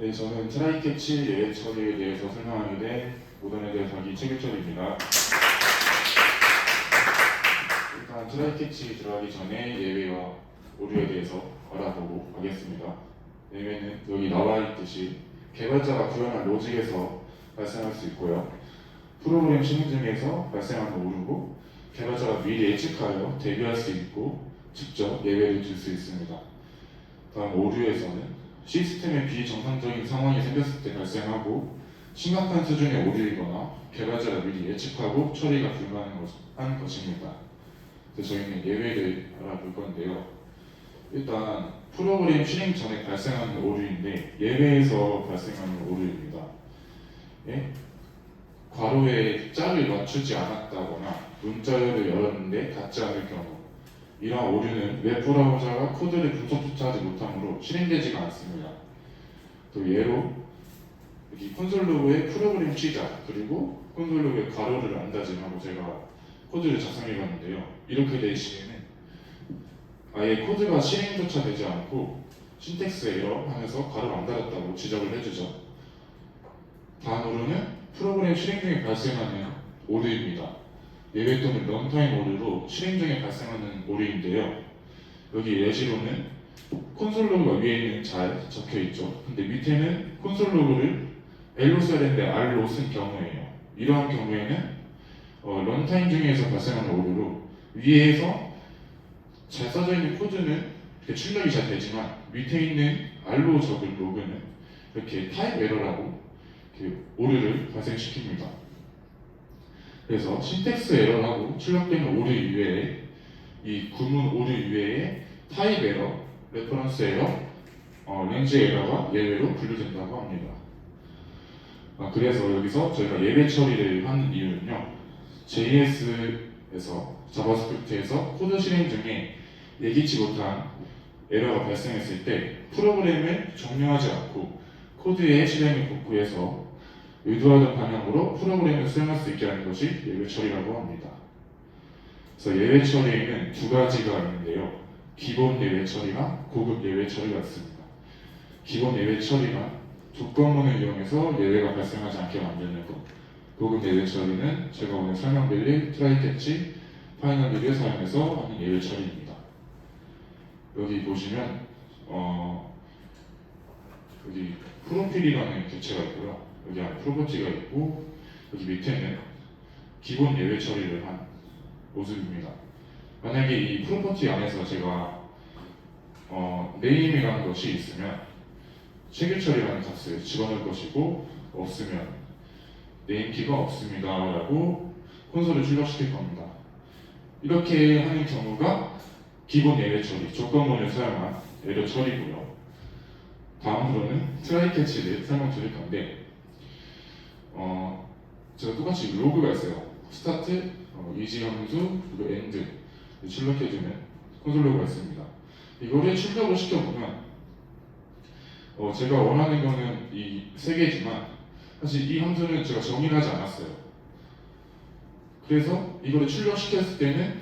네, 저는 트라이캐치 예외 처리에 대해서 설명하게 된 모던에 대해 자기 책임절입니다. 일단 트라이캐치 들어가기 전에 예외와 오류에 대해서 알아보고 가겠습니다. 예외는 여기 나와 있듯이 개발자가 구현한 로직에서 발생할 수 있고요. 프로그램 실행 중에서 발생하는 오류고 개발자가 미리 예측하여 대비할 수 있고 직접 예외를 줄 수 있습니다. 다음 오류에서는 시스템에 비정상적인 상황이 생겼을 때 발생하고 심각한 수준의 오류이거나 개발자가 미리 예측하고 처리가 불가능한 것입니다. 그래서 저희는 예외를 알아볼 건데요. 일단 프로그램 실행 전에 발생하는 오류인데 예외에서 발생하는 오류입니다. 예? 괄호에 짝을 맞추지 않았다거나 문자열을 열었는데 닿지 않을 경우 이러한 오류는 웹 브라우저가 코드를 분석조차 하지 못하므로 실행되지가 않습니다. 또 예로 여기 콘솔 로그에 프로그램 시작 그리고 콘솔 로그에 괄호를 안 닫음하고 제가 코드를 작성해 봤는데요. 이렇게 될 시에는 아예 코드가 실행조차 되지 않고 신텍스 에러 하면서 괄호를 안 닫았다고 지적을 해주죠. 다음으로는 프로그램 실행 중에 발생하는 오류입니다. 예외 또는 런타임 오류로 실행 중에 발생하는 오류인데요. 여기 예시로는 콘솔 로그가 위에는 잘 적혀 있죠. 근데 밑에는 콘솔 로그를 L로 써야 되는데 R로 쓴 경우에요. 이러한 경우에는 어, 런타임 중에서 발생하는 오류로 위에서 잘 써져 있는 코드는 출력이 잘 되지만 밑에 있는 R로 적은 로그는 이렇게 타입 에러라고 오류를 발생시킵니다. 그래서 신텍스 에러라고 출력되는 오류 이외에 이 구문 오류 이외에 타입 에러, 레퍼런스 에러, 어, 렌즈 에러가 예외로 분류된다고 합니다. 아, 그래서 여기서 저희가 예외 처리를 하는 이유는요. JS에서 자바스크립트에서 코드 실행 중에 예기치 못한 에러가 발생했을 때 프로그램을 정리하지 않고 코드의 실행을 복구해서 의도하던 방향으로 프로그램을 수행할 수 있게 하는 것이 예외 처리라고 합니다. 그래서 예외 처리에는 두 가지가 있는데요. 기본 예외 처리나 고급 예외 처리가 있습니다. 기본 예외 처리는 조건문을 이용해서 예외가 발생하지 않게 만드는 것. 고급 예외 처리는 제가 오늘 설명드릴 트라이 캐치, 파이널리를 사용해서 하는 예외 처리입니다. 여기 보시면 어, 여기 프로필이라는 객체가 있고요. 여기 안에 프로퍼티가 있고 여기 밑에는 기본 예외 처리를 한 모습입니다. 만약에 이 프로퍼티 안에서 제가 어, 네임이라는 것이 있으면 체결 처리라는 값을 집어넣을 것이고 없으면 네임키가 없습니다 라고 콘솔을 출력시킬 겁니다. 이렇게 하는 경우가 기본 예외 처리, 조건문을 사용한 예외 처리고요. 다음으로는 트라이 캐치를 설명드릴 건데 어, 제가 똑같이 로그가 있어요. 스타트, 어, 이지 함수, 그리고 엔드 출력해주는 콘솔 로그가 있습니다. 이거를 출력을 시켜보면 어, 제가 원하는 거는 이 세 개지만 사실 이 함수는 제가 정의를 하지 않았어요. 그래서 이거를 출력시켰을 때는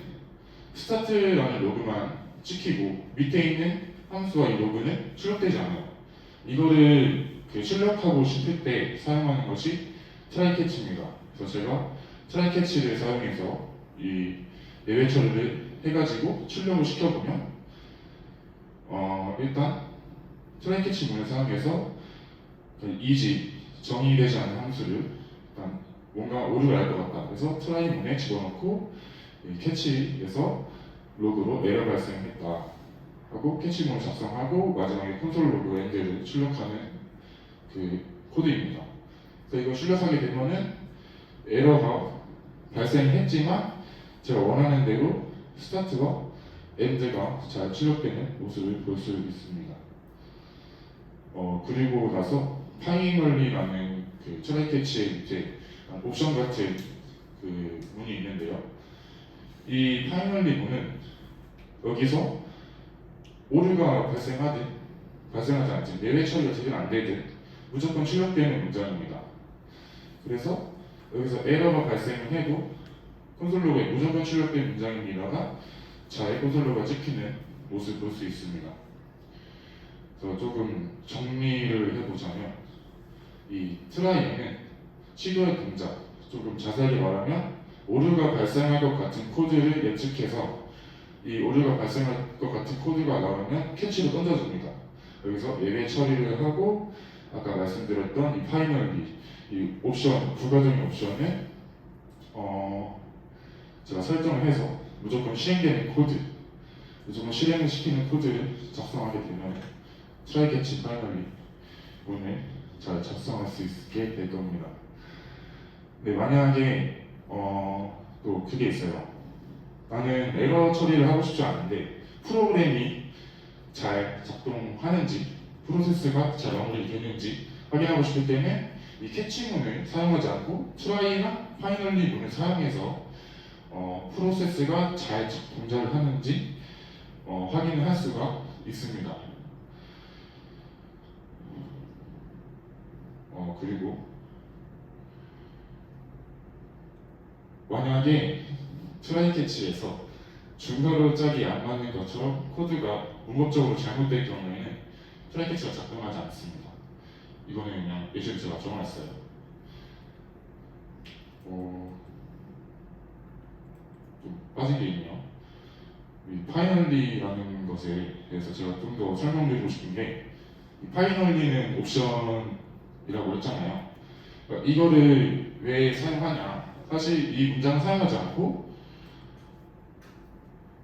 스타트라는 로그만 찍히고 밑에 있는 함수와 이 로그는 출력되지 않아요. 이거를 그 출력하고 싶을 때 사용하는 것이 트라이 캐치입니다. 그래서 제가 트라이 캐치를 사용해서 이 예외 처리를 해가지고 출력을 시켜보면 어, 일단 트라이 캐치 문을 사용해서 그 이지 정의되지 않은 함수를 일단 뭔가 오류가 날 것 같다. 그래서 트라이 문에 집어넣고 이 캐치에서 로그로 에러 발생했다. 하고 캐치 문을 작성하고 마지막에 콘솔 로그 엔드를 출력하는 그 코드입니다. 그래서 이거 출력하게 되면은 에러가 발생했지만 제가 원하는 대로 스타트와 엔드가 잘 출력되는 모습을 볼 수 있습니다. 어 그리고 나서 파이널리라는 그 트라이 캐치의 이제 옵션 같은 그 문이 있는데요. 이 파이널리 문은 여기서 오류가 발생하든 발생하지 않든 예외 처리가 되든 안 되든 무조건 출력되는 문장입니다. 그래서 여기서 에러가 발생해도 콘솔로그에 무조건 출력된 문장입니다가 잘 콘솔로가 찍히는 모습을 볼수 있습니다. 그래서 조금 정리를 해보자면 보자면 이 트라이에는 시도의 동작 조금 자세하게 말하면 오류가 발생할 것 같은 코드를 예측해서 이 오류가 발생할 것 같은 코드가 나오면 캐치로 던져줍니다. 여기서 예외 처리를 하고 아까 말씀드렸던 이 파이널리 이 옵션 부가적인 옵션을 어 제가 설정을 해서 무조건 실행되는 코드 무조건 실행을 시키는 코드를 작성하게 되면 트라이 캐치 파이널리 오늘 잘 작성할 수 있게 될 겁니다. 네 만약에 어 또 그게 있어요. 나는 에러 처리를 하고 싶지 않은데 프로그램이 잘 작동하는지 프로세스가 잘 마무리 되는지 확인하고 싶을 때는 이 캐치문을 사용하지 않고 트라이나 파이널리 문을 사용해서 어, 프로세스가 잘 동작을 하는지 어, 확인을 할 수가 있습니다. 어, 그리고 만약에 트라이 캐치에서 중괄호 짝이 안 맞는 것처럼 코드가 문법적으로 잘못된 경우에는 트라이 캐치가 작동하지 않습니다. 이거는 그냥 예시를 제가 정했어요. 어, 좀 빠진 게 있네요. 이 파이널리라는 것에 대해서 제가 좀 더 설명드리고 싶은 게, 이 파이널리는 옵션이라고 했잖아요. 그러니까 이거를 왜 사용하냐? 사실 이 문장을 사용하지 않고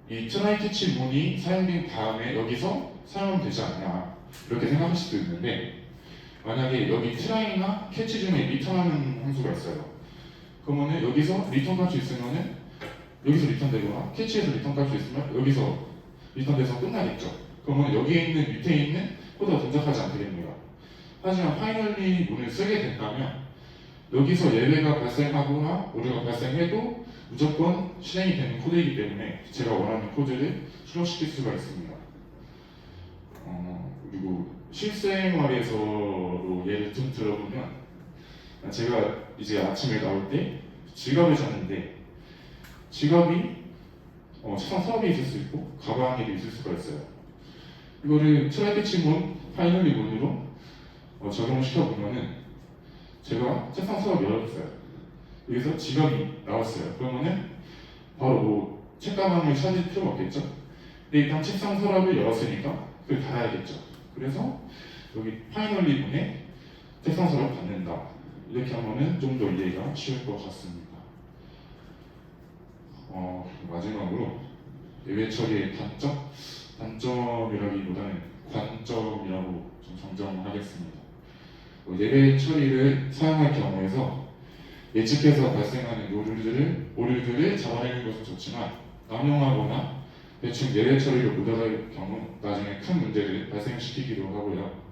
이 트라이 캐치 문이 사용된 다음에 여기서 사용하면 되지 않냐 이렇게 생각할 수도 있는데 만약에 여기 트라이나 캐치 중에 리턴하는 함수가 있어요. 그러면은 여기서 리턴 값이 있으면은 여기서 리턴 되거나 캐치에서 리턴 값이 있으면 여기서 리턴 돼서 끝나겠죠. 그러면 여기에 있는 밑에 있는 코드가 동작하지 않게 됩니다. 하지만 파이널리 문을 쓰게 된다면 여기서 예외가 발생하거나 오류가 발생해도 무조건 실행이 되는 코드이기 때문에 제가 원하는 코드를 출력시킬 수가 있습니다. 어, 그리고 실생활에서로 예를 좀 들어보면 제가 이제 아침에 나올 때 지갑을 샀는데 지갑이 어, 차 서랍에 있을 수 있고 가방에도 있을 수가 있어요. 이거를 트라이캐치문 파이널리 문으로 어, 적용을 시켜 보면은 제가 책상 서랍 열었어요. 여기서 지갑이 나왔어요. 그러면은 바로 뭐 책가방을 찾을 필요가 없겠죠. 근데 일단 책상 서랍을 열었으니까 그걸 닫아야겠죠. 그래서 여기 파이널리 책상 서랍 닫는다. 이렇게 하면은 좀 더 이해가 쉬울 것 같습니다. 어, 마지막으로 예외 처리의 단점? 단점이라기보다는 관점이라고 좀 정정하겠습니다. 어, 예외 처리를 사용할 경우에서 예측해서 발생하는 오류들을, 오류들을 잡아내는 것은 좋지만 남용하거나 대충 예외 처리를 못하갈 경우 나중에 큰 문제를 발생시키기도 하고요.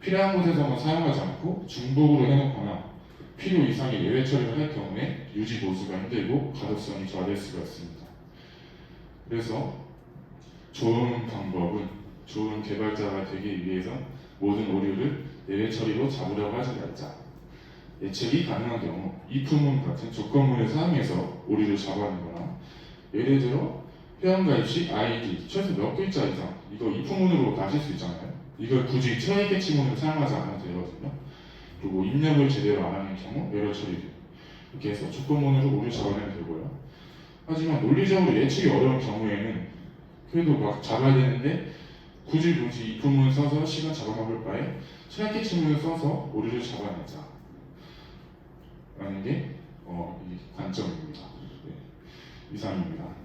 필요한 곳에서만 사용하지 않고 중복으로 해놓거나 필요 이상의 예외 처리를 할 경우에 유지 보수가 힘들고 가독성이 저하될 수가 있습니다. 그래서 좋은 방법은 좋은 개발자가 되기 위해서 모든 오류를 예외 처리로 잡으려고 하지 말자. 예측이 가능한 경우 if문 같은 조건문을 사용해서 오류를 잡아내거나 예를 들어 회원가입 시 ID 최소 몇 글자 이상 이거 if문으로 다실 수 있잖아요. 이걸 굳이 트라이 캐치문을 사용하지 않아도 되거든요. 그리고 입력을 제대로 안 하는 경우 에러 처리 이렇게 해서 조건문으로 오류 잡아내면 되고요. 하지만 논리적으로 예측이 어려운 경우에는 그래도 막 잡아야 되는데 굳이 굳이 if문 써서 시간 잡아먹을 바에 트라이 캐치문을 써서 오류를 잡아내자. 라는 게 어, 이 관점입니다. 네, 이상입니다.